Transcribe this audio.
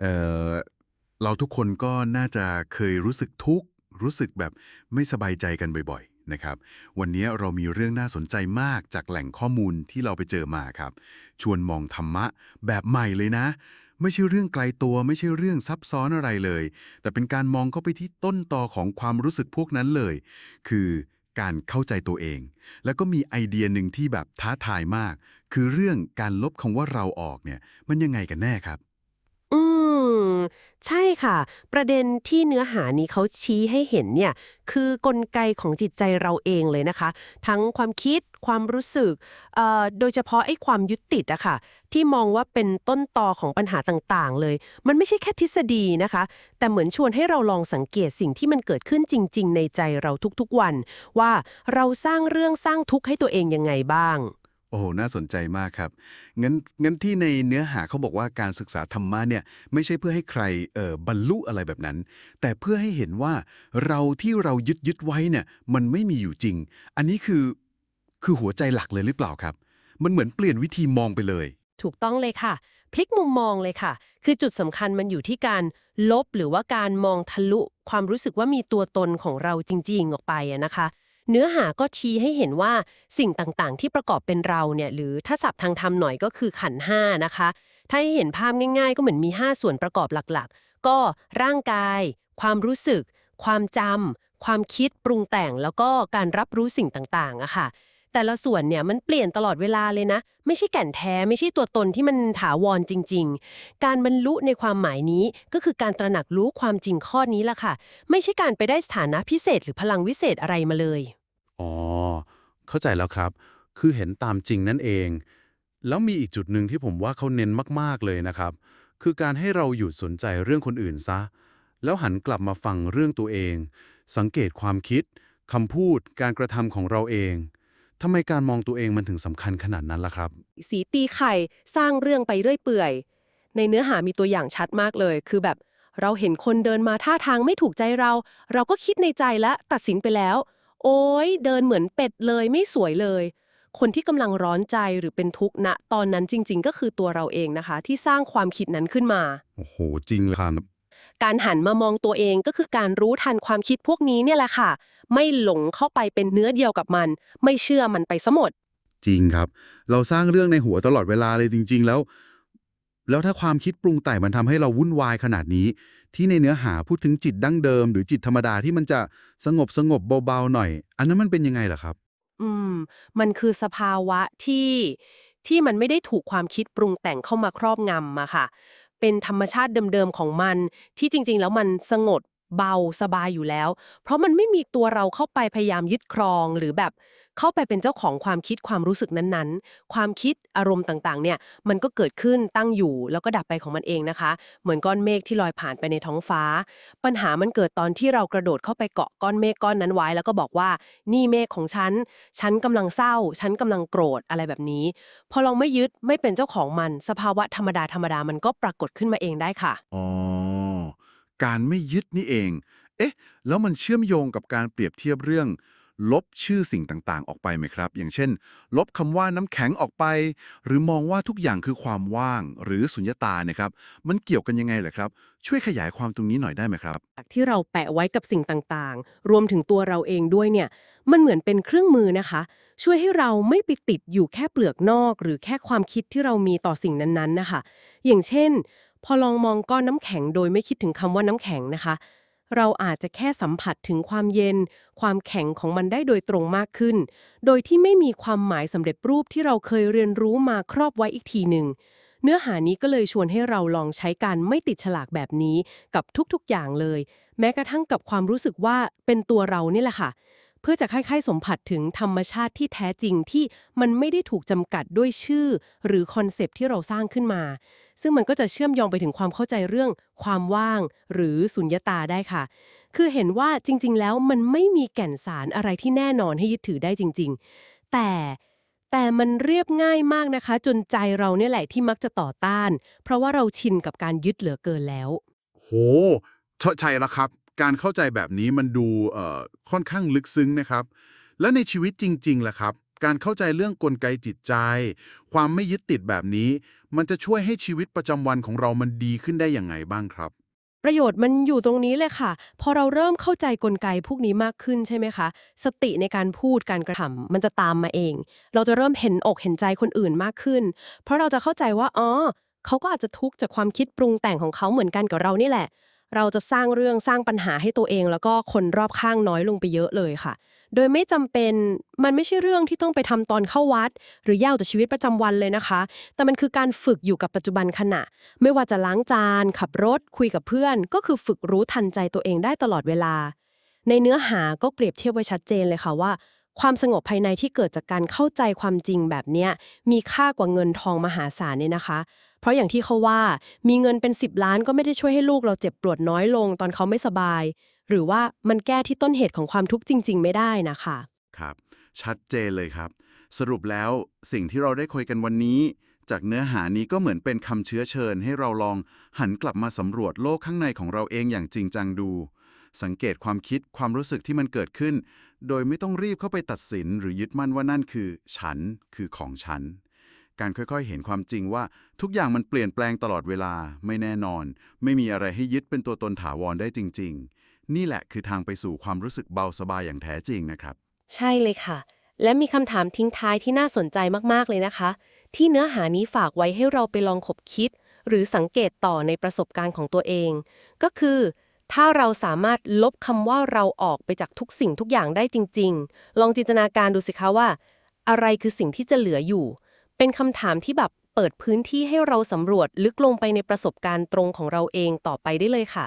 เอ่อเราทุกคนก็น่าจะเคยรู้สึกทุกข์ รู้สึกแบบไม่สบายใจกันบ่อยๆนะครับวันนี้เรามีเรื่องน่าสนใจมากจากแหล่งข้อมูลที่เราไปเจอมาครับ ชวนมองธรรมะแบบใหม่เลยนะ ไม่ใช่เรื่องไกลตัวไม่ใช่เรื่องซับซ้อนอะไรเลย แต่เป็นการมองเข้าไปที่ต้นตอของความรู้สึกพวกนั้นเลย คือการเข้าใจตัวเอง แล้วก็มีไอเดียหนึ่งที่แบบท้าทายมาก คือเรื่องการลบคำว่าเราออกเนี่ยมันยังไงกันแน่ครับ ม ใช่ค่ะ ประเด็นที่เนื้อหานี้เขาชี้ให้เห็นเนี่ย คือกลไกของจิตใจเราเองเลยนะคะ ทั้งความคิดความรู้สึก โดยเฉพาะไอ้ความยึดติดอะค่ะ ที่มองว่าเป็นต้นตอของปัญหาต่างๆ เลย มันไม่ใช่แค่ทฤษฎีนะคะ แต่เหมือนชวนให้เราลองสังเกตสิ่งที่มันเกิดขึ้นจริง ๆ ในใจเราทุกๆวัน ว่าเราสร้างเรื่องสร้างทุกข์ให้ตัวเองยังไงบ้าง โอ้โหน่าสนใจมากครับ งั้น งั้นที่ในเนื้อหาเขาบอกว่าการศึกษาธรรมะเนี่ยไม่ใช่เพื่อให้ใครเอ่อบรรลุอะไรแบบนั้น แต่เพื่อให้เห็นว่าเราที่เรายึดยึดไว้เนี่ยมันไม่มีอยู่จริง อันนี้คือคือหัวใจหลักเลยหรือเปล่าครับ มันเหมือนเปลี่ยนวิธีมองไปเลย ถูกต้องเลยค่ะ พลิกมุมมองเลยค่ะ คือจุดสำคัญมันอยู่ที่การลบหรือว่าการมองทะลุ ความรู้สึกว่ามีตัวตนของเราจริง ๆ ออกไปอะนะคะ เนื้อหาก็ชี้ให้เห็นว่าสิ่งต่างๆ ที่ประกอบเป็นเราเนี่ยหรือถ้าศัพท์ทางธรรมหน่อยก็คือขันห้านะคะ ถ้าให้เห็นภาพง่าย ๆ ก็เหมือนมี 5 ส่วนประกอบหลักๆ ก็ร่างกาย ความรู้สึก ความจำความคิดปรุงแต่งแล้วก็การรับรู้สิ่งต่างๆอะค่ะ แต่ละส่วนเนี่ยมันเปลี่ยนตลอดเวลาเลยนะ ไม่ใช่แก่นแท้ไม่ใช่ตัวตนที่มันถาวรจริง ๆ การบรรลุในความหมายนี้ก็คือการตระหนักรู้ความจริงข้อนี้ละค่ะ ไม่ใช่การไปได้สถานะพิเศษ หรือพลังวิเศษอะไรมาเลย อ๋อ เข้าใจแล้วครับ คือเห็นตามจริงนั่นเอง แล้วมีอีกจุดหนึ่งที่ผมว่าเขาเน้นมากๆเลยนะครับ คือการให้เราหยุดสนใจเรื่องคนอื่นซะ แล้วหันกลับมาฟังเรื่องตัวเอง สังเกตความคิดคำพูด การกระทำของเราเอง ทำไมการมองตัวเองมันถึงสำคัญขนาดนั้นล่ะครับ สีตีไข่ สร้างเรื่องไปเรื่อยเปื่อย ในเนื้อหามีตัวอย่างชัดมากเลย คือแบบเราเห็นคนเดินมาท่าทางไม่ถูกใจเรา เราก็คิดในใจและตัดสินไปแล้ว โอ้ยเดินเหมือนเป็ดเลยไม่สวยเลย คนที่กำลังร้อนใจหรือเป็นทุกข์ณตอนนั้นจริง ๆ ก็คือตัวเราเองนะคะ ที่สร้างความคิดนั้นขึ้นมา โอ้โห จริงเลยครับ การหันมามองตัวเองก็คือการรู้ทันความคิดพวกนี้เนี่ยแหละค่ะ ไม่หลงเข้าไปเป็นเนื้อเดียวกับมัน ไม่เชื่อมันไปซะหมด จริงครับ เราสร้างเรื่องในหัวตลอดเวลาเลยจริง ๆ แล้ว แล้วถ้าความคิดปรุงแต่งมันทำให้เราวุ่นวายขนาดนี้ ที่ในเนื้อหาพูดถึงจิตดั้งเดิม หรือจิตธรรมดาที่มันจะสงบสงบเบาๆหน่อย อันนั้นมันเป็นยังไงล่ะครับ อืม มันคือสภาวะที่ที่มันไม่ได้ถูกความคิดปรุงแต่งเข้ามาครอบงำมาค่ะ เป็นธรรมชาติเดิมๆของมัน ที่จริงๆ แล้วมันสงบเบาสบายอยู่แล้ว เพราะมันไม่มีตัวเราเข้าไปพยายามยึดครองหรือแบบ เข้าไปเป็นเจ้าของความคิดความรู้สึกนั้นๆ ความคิดอารมณ์ต่างๆ เนี่ย มันก็เกิดขึ้นตั้งอยู่ แล้วก็ดับไปของมันเองนะคะ เหมือนก้อนเมฆที่ลอยผ่านไปในท้องฟ้า ปัญหามันเกิดตอนที่เรากระโดดเข้าไปเกาะก้อนเมฆก้อนนั้นไว้ แล้วก็บอกว่า นี่เมฆของฉัน ฉันกำลังเศร้า ฉันกำลังโกรธอะไรแบบนี้ พอเราไม่ยึดไม่เป็นเจ้าของมัน สภาวะธรรมดาธรรมดามันก็ปรากฏขึ้นมาเองได้ค่ะ อ๋อ การไม่ยึดนี่เอง เอ๊ะ แล้วมันเชื่อมโยงกับการเปรียบเทียบเรื่อง ลบชื่อสิ่งต่างๆ ออกไปไหมครับ อย่างเช่น ลบคำว่าน้ำแข็งออกไป หรือมองว่าทุกอย่างคือความว่างหรือสุญญตานะครับ มันเกี่ยวกันยังไงเหรอครับ ช่วยขยายความตรงนี้หน่อยได้ไหมครับ ที่เราแปะไว้กับสิ่งต่างๆ รวมถึงตัวเราเองด้วยเนี่ย มันเหมือนเป็นเครื่องมือนะคะ ช่วยให้เราไม่ไปติดอยู่แค่เปลือกนอก หรือแค่ความคิดที่เรามีต่อสิ่งนั้นๆนะคะ อย่างเช่น พอลองมองก้อนน้ำแข็งโดยไม่คิดถึงคำว่าน้ำแข็งนะคะ เราอาจจะแค่สัมผัสถึงความเย็น ความแข็งของมันได้โดยตรงมากขึ้น โดยที่ไม่มีความหมายสำเร็จรูปที่เราเคยเรียนรู้มาครอบไว้อีกทีหนึ่งเนื้อหานี้ก็เลยชวนให้เราลองใช้การไม่ติดฉลากแบบนี้กับทุกๆอย่างเลย แม้กระทั่งกับความรู้สึกว่าเป็นตัวเรานี่แหละค่ะ เพื่อจะค่อยๆสมผัสถึงธรรมชาติที่แท้จริงที่มันไม่ได้ถูกจำกัดด้วยชื่อ หรือคอนเซปต์ที่เราสร้างขึ้นมา ซึ่งมันก็จะเชื่อมโยงไปถึงความเข้าใจเรื่อง ความว่าง หรือสุญญตาได้ค่ะ คือเห็นว่าจริง ๆ แล้วมันไม่มีแก่นสารอะไรที่แน่นอนให้ยึดถือได้จริง ๆ แต่แต่มันเรียบง่ายมากนะคะ จนใจเราเนี่ยแหละที่มักจะต่อต้าน เพราะว่าเราชินกับการยึดเหลือเกินแล้ว โหใช่แล้วครับ การเข้าใจแบบนี้มันดูค่อนข้างลึกซึ้งนะครับ แล้วในชีวิตจริงๆล่ะครับ การเข้าใจเรื่องกลไกจิตใจ ความไม่ยึดติดแบบนี้ มันจะช่วยให้ชีวิตประจำวันของเรามันดีขึ้นได้อยังไงบ้างครับประโยชน์มันอยู่ตรงนี้เลยค่ะ พอเราเริ่มเข้าใจกลไกพวกนี้มากขึ้นใช่ไหมคะ สติในการพูดการกระทำมันจะตามมาเอง เราจะเริ่มเห็นอกเห็นใจคนอื่นมากขึ้น เพราะเราจะเข้าใจว่าอ๋อเขาก็อาจจะทุกข์จากความคิดปรุงแต่งของเขาเหมือนกันกับเรานี่แหละ เราจะสร้างเรื่องสร้างปัญหาให้ตัวเอง แล้วก็คนรอบข้างน้อยลงไปเยอะเลยค่ะ โดยไม่จำเป็นมันไม่ใช่เรื่องที่ต้องไปทำตอนเข้าวัด หรือยาวจากชีวิตประจำวันเลยนะคะ แต่มันคือการฝึกอยู่กับปัจจุบันขณะ ไม่ว่าจะล้างจาน ขับรถ คุยกับเพื่อน ก็คือฝึกรู้ทันใจตัวเองได้ตลอดเวลา ในเนื้อหาก็เปรียบเทียบไว้ชัดเจนเลยค่ะว่าความสงบภายในที่เกิดจากการเข้าใจความจริงแบบเนี้ยมีค่ากว่าเงินทองมหาศาลเนี่ยนะคะ เพราะอย่างที่เขาว่า มีเงินเป็น 10 ล้านก็ไม่ได้ช่วยให้ลูกเราเจ็บปวดน้อยลงตอนเขาไม่สบาย หรือว่ามันแก้ที่ต้นเหตุของความทุกข์จริง ๆ ไม่ได้นะคะครับ ชัดเจนเลยครับ สรุปแล้วสิ่งที่เราได้คุยกันวันนี้ จากเนื้อหานี้ก็เหมือนเป็นคำเชื้อเชิญ ให้เราลองหันกลับมาสำรวจโลกข้างในของเราเองอย่างจริงจังดู สังเกตความคิดความรู้สึกที่มันเกิดขึ้น โดยไม่ต้องรีบเข้าไปตัดสิน หรือยึดมั่นว่านั่นคือ ฉันคือของฉัน การค่อยๆ เห็นความจริงว่าทุกอย่างมันเปลี่ยนแปลงตลอดเวลาไม่แน่นอน ไม่มีอะไรให้ยึดเป็นตัวตนถาวรได้จริง ๆ นี่แหละคือทางไปสู่ความรู้สึกเบาสบายอย่างแท้จริงนะครับ ใช่เลยค่ะ และมีคำถามทิ้งท้ายที่น่าสนใจมากๆเลยนะคะ ที่เนื้อหานี้ฝากไว้ให้เราไปลองคบคิด หรือสังเกตต่อในประสบการณ์ของตัวเอง ก็คือถ้าเราสามารถลบคำว่าเราออกไปจากทุกสิ่งทุกอย่างได้จริง ๆ ลองจินตนาการดูสิคะว่า อะไรคือสิ่งที่จะเหลืออยู่ เป็นคำถามที่แบบเปิดพื้นที่ให้เราสำรวจลึกลงไปในประสบการณ์ตรงของเราเองต่อไปได้เลยค่ะ